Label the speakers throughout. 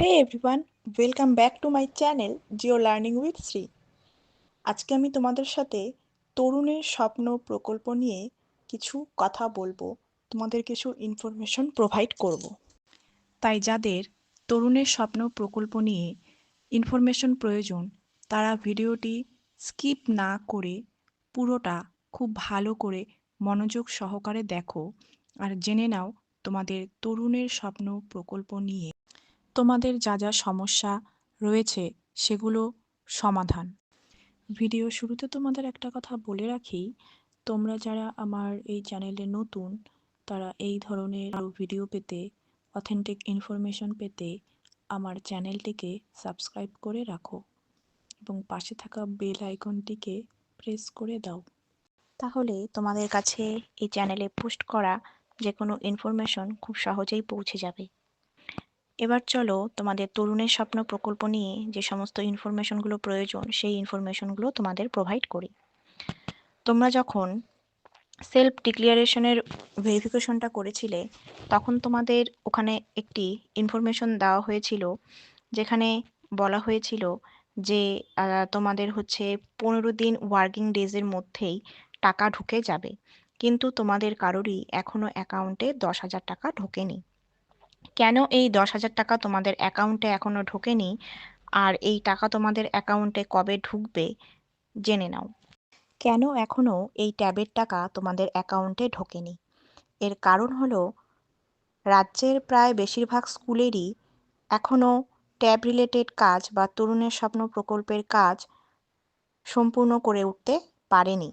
Speaker 1: Hey everyone welcome back to my channel geo learning with Shri আজকে আমি তোমাদের সাথে তরুণের স্বপ্ন প্রকল্প নিয়ে কিছু কথা বলব, তোমাদের কিছু ইনফরমেশন প্রোভাইড করব। তাই যাদের তরুণের স্বপ্ন প্রকল্প নিয়ে ইনফরমেশন প্রয়োজন, তারা ভিডিওটি স্কিপ না করে পুরোটা খুব ভালো করে মনোযোগ সহকারে দেখো, আর জেনে নাও তোমাদের তরুণের স্বপ্ন প্রকল্প নিয়ে। তোমাদের যা যা সমস্যা রয়েছে, সেগুলো সমাধান। ভিডিও শুরুতে তোমাদের একটা কথা বলে রাখি, তোমরা যারা আমার এই চ্যানেলে নতুন, তারা এই ধরনের আরও ভিডিও পেতে অথেন্টিক ইনফরমেশন পেতে আমার চ্যানেলটিকে সাবস্ক্রাইব করে রাখো এবং পাশে থাকা বেল আইকনটিকে প্রেস করে দাও। তাহলে তোমাদের কাছে এই চ্যানেলে পোস্ট করা যে কোনো ইনফরমেশন খুব সহজেই পৌঁছে যাবে। এবার চলো তোমাদের তরুণের স্বপ্ন প্রকল্প নিয়ে যে সমস্ত ইনফরমেশনগুলো প্রয়োজন, সেই ইনফরমেশনগুলো তোমাদের প্রোভাইড করি। তোমরা যখন সেলফ ডিক্লিয়ারেশনের ভেরিফিকেশনটা করেছিলে, তখন তোমাদের ওখানে একটি ইনফরমেশন দেওয়া হয়েছিল, যেখানে বলা হয়েছিল যে তোমাদের হচ্ছে পনেরো দিন ওয়ার্কিং ডেজের মধ্যেই টাকা ঢুকে যাবে। কিন্তু তোমাদের কারোরই এখনও অ্যাকাউন্টে দশ হাজার টাকা ঢোকেনি। কেন এই দশ হাজার টাকা তোমাদের অ্যাকাউন্টে এখনও ঢোকেনি? আর এই টাকা তোমাদের অ্যাকাউন্টে কবে ঢুকবে? জেনে নাও। কেন এখনও এই ট্যাবের টাকা তোমাদের অ্যাকাউন্টে ঢোকেনি? এর কারণ হলো, রাজ্যের প্রায় বেশিরভাগ স্কুলেরই এখনও ট্যাব রিলেটেড কাজ বা তরুণের স্বপ্ন প্রকল্পের কাজ সম্পূর্ণ করে উঠতে পারেনি।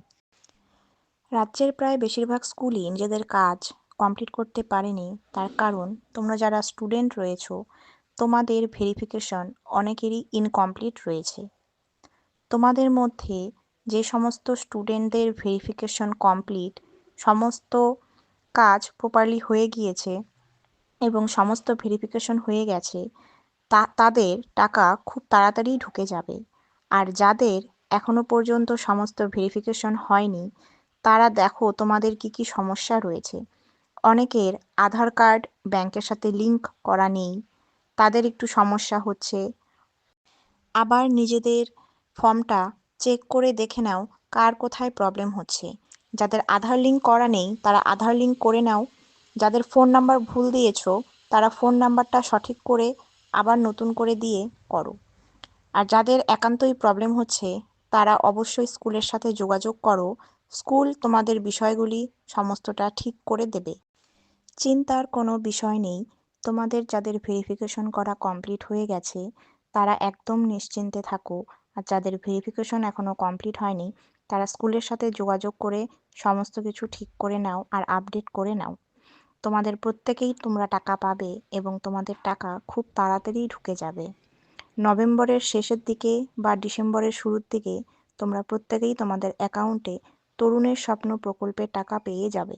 Speaker 1: রাজ্যের প্রায় বেশিরভাগ স্কুলই নিজেদের কাজ কমপ্লিট করতে পারেনি, তার কারণ তোমরা যারা স্টুডেন্ট রয়েছো, তোমাদের ভেরিফিকেশন অনেকেরই ইনকমপ্লিট রয়েছে। তোমাদের মধ্যে যে সমস্ত স্টুডেন্টদের ভেরিফিকেশন কমপ্লিট সমস্ত কাজ প্রপারলি হয়ে গিয়েছে এবং সমস্ত ভেরিফিকেশন হয়ে গেছে, তা, তাদের টাকা খুব তাড়াতাড়ি ঢুকে যাবে। আর যাদের এখনও পর্যন্ত সমস্ত ভেরিফিকেশন হয়নি, তারা দেখো তোমাদের কি কি সমস্যা রয়েছে। অনেকের আধার কার্ড ব্যাংকের সাথে লিঙ্ক করা নেই। তাদের একটু সমস্যা হচ্ছে। আবার নিজেদের ফর্মটা চেক করে দেখে নাও কার কোথায় প্রবলেম হচ্ছে। যাদের আধার লিঙ্ক করা নেই, তারা আধার লিঙ্ক করে নাও। যাদের ফোন নাম্বার ভুল দিয়েছ, তারা ফোন নাম্বারটা সঠিক করে আবার নতুন করে দিয়ে করো। আর যাদের একান্তই প্রবলেম হচ্ছে, তারা অবশ্যই স্কুলের সাথে যোগাযোগ করো। স্কুল তোমাদের বিষয়গুলি সমস্তটা ঠিক করে দেবে। চিন্তার কোনো বিষয় নেই। তোমাদের যাদের ভেরিফিকেশন করা কমপ্লিট হয়ে গেছে, তারা একদম নিশ্চিন্তে থাকো। আর যাদের ভেরিফিকেশন এখনও কমপ্লিট হয়নি, তারা স্কুলের সাথে যোগাযোগ করে সমস্ত কিছু ঠিক করে নাও আর আপডেট করে নাও। তোমাদের প্রত্যেকেই তোমরা টাকা পাবে এবং তোমাদের টাকা খুব তাড়াতাড়ি ঢুকে যাবে। নভেম্বরের শেষের দিকে বা ডিসেম্বরের শুরুর দিকে তোমরা প্রত্যেকেই তোমাদের অ্যাকাউন্টে তরুণের স্বপ্ন প্রকল্পের টাকা পেয়ে যাবে।